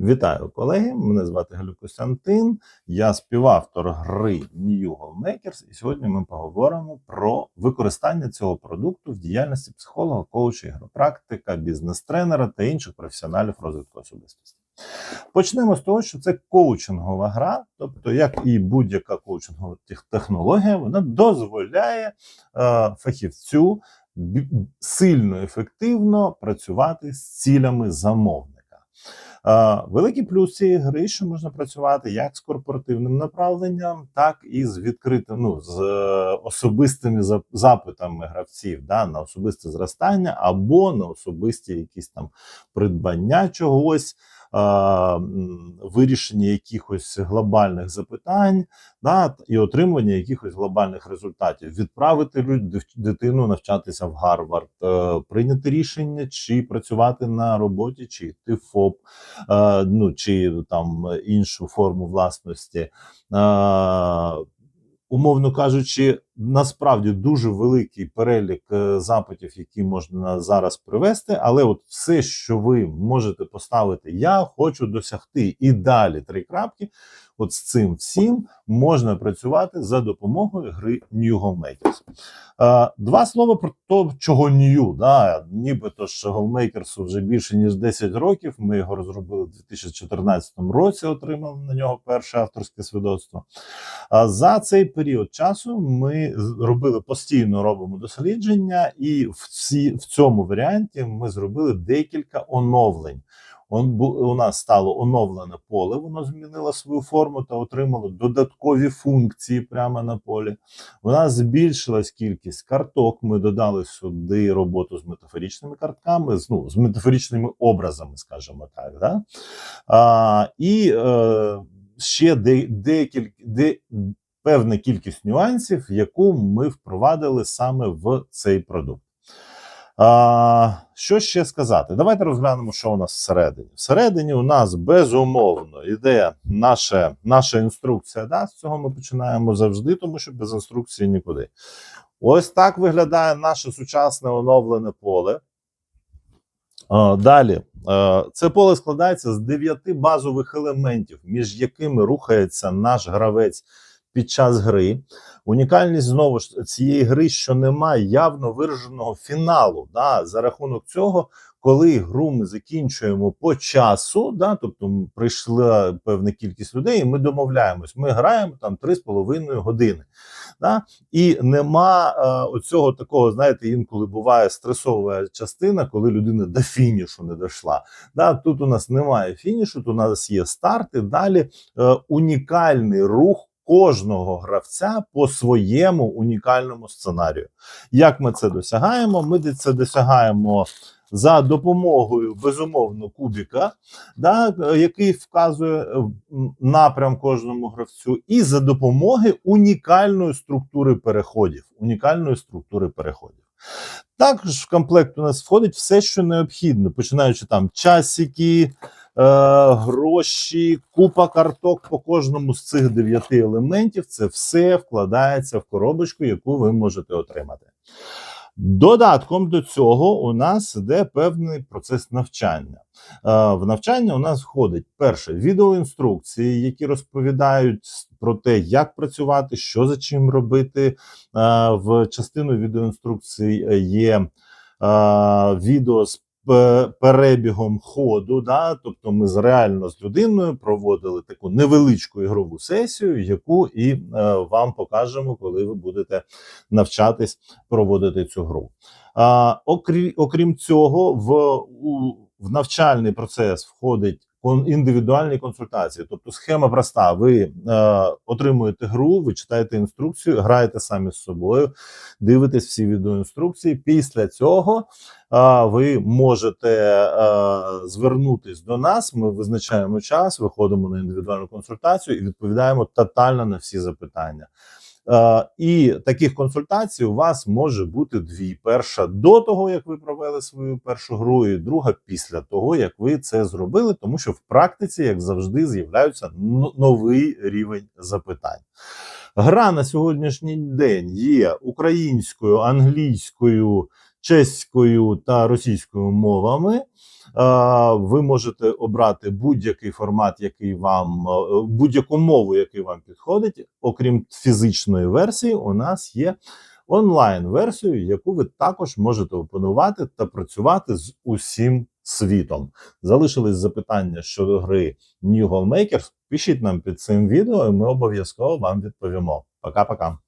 Вітаю колеги! Мене звати Галю Костянтин. Я співавтор гри New Makers, і сьогодні ми поговоримо про використання цього продукту в діяльності психолога, коуча, ігропрактика, бізнес-тренера та інших професіоналів розвитку особистості. Почнемо з того, що це коучингова гра, тобто, як і будь-яка коучингова технологія, вона дозволяє е, фахівцю сильно ефективно працювати з цілями замовника. Великий плюс цієї гри, що можна працювати як з корпоративним направленням, так і з відкритим, ну з е, особистими запитами гравців да, на особисте зростання або на особисті якісь там придбання чогось, вирішення якихось глобальних запитань, да, і отримування якихось глобальних результатів. Відправити дитину навчатися в Гарвард, е, прийняти рішення, чи працювати на роботі, чи йти в ФОП, е, ну чи там іншу форму власності. Е, Умовно кажучи, насправді дуже великий перелік е, запитів, які можна зараз привести, але от все, що ви можете поставити, я хочу досягти і далі три крапки. От з цим всім можна працювати за допомогою гри New Homemakers. Е, Два слова про те, чого New. Да? Нібито ж Homemakers вже більше ніж 10 років. Ми його розробили в 2014 році, отримали на нього перше авторське свідоцтво. За цей період часу ми з- робили постійно робимо дослідження, і в ці в цьому варіанті ми зробили декілька оновлень. Он у нас стало оновлене поле, воно змінило свою форму та отримало додаткові функції прямо на полі. У нас збільшилась кількість карток. Ми додали сюди роботу з метафоричними картками, з, ну, з метафоричними образами, скажімо так. Да? А, і е, ще де, декілька де, певна кількість нюансів, яку ми впровадили саме в цей продукт. А, що ще сказати? Давайте розглянемо, що у нас всередині. Всередині у нас безумовно йде наша, наша інструкція. Да? З цього ми починаємо завжди, тому що без інструкції нікуди. Ось так виглядає наше сучасне оновлене поле. Далі, це поле складається з дев'яти базових елементів, між якими рухається наш гравець під час гри. Унікальність знову ж цієї гри, що немає явно вираженого фіналу. Да? За рахунок цього, коли гру ми закінчуємо по часу, да? тобто прийшла певна кількість людей, і ми домовляємось, ми граємо там 3,5 години. Да? І нема е, оцього такого, знаєте, інколи буває стресова частина, коли людина до фінішу не дійшла. Да? Тут у нас немає фінішу, тут у нас є старт, і далі е, унікальний рух. Кожного гравця по своєму унікальному сценарію. Як ми це досягаємо? Ми це досягаємо за допомогою безумовно кубіка, да, який вказує е, напрям кожному гравцю, і за допомоги унікальної структури переходів. Унікальної структури переходів. Також в комплект у нас входить все, що необхідно, починаючи там часики, гроші, купа карток по кожному з цих дев'яти елементів. Це все вкладається в коробочку, яку ви можете отримати. Додатком до цього у нас іде певний процес навчання. Е, В навчання у нас входить перше відеоінструкції, які розповідають про те, як працювати, що за чим робити. Е, В частину відеоінструкцій е, є е, відео з перебігом ходу. Да? Тобто, ми з- реально з людиною проводили таку невеличку ігрову сесію, яку і е, вам покажемо, коли ви будете навчатись проводити цю гру. Е, окрім, окрім цього, в, у, в навчальний процес входить індивідуальні консультації. Тобто схема проста: ви е, отримуєте гру, ви читаєте інструкцію, граєте самі з собою, дивитесь всі відеоінструкції. Після цього е, ви можете е, звернутись до нас. Ми визначаємо час, виходимо на індивідуальну консультацію і відповідаємо тотально на всі запитання. Е, і таких консультацій у вас може бути дві: перша до того, як ви провели свою першу гру, і друга після того, як ви це зробили, тому що в практиці, як завжди, з'являється новий рівень запитань. Гра на сьогоднішній день є українською, англійською чеською та російською мовами. Ви можете обрати будь-який формат, який вам будь-яку мову, який вам підходить. Окрім фізичної версії, у нас є онлайн-версію, яку ви також можете опанувати та працювати з усім світом. Залишились запитання щодо гри New Goal Makers? Пишіть нам під цим відео, і ми обов'язково вам відповімо. Пока-пока.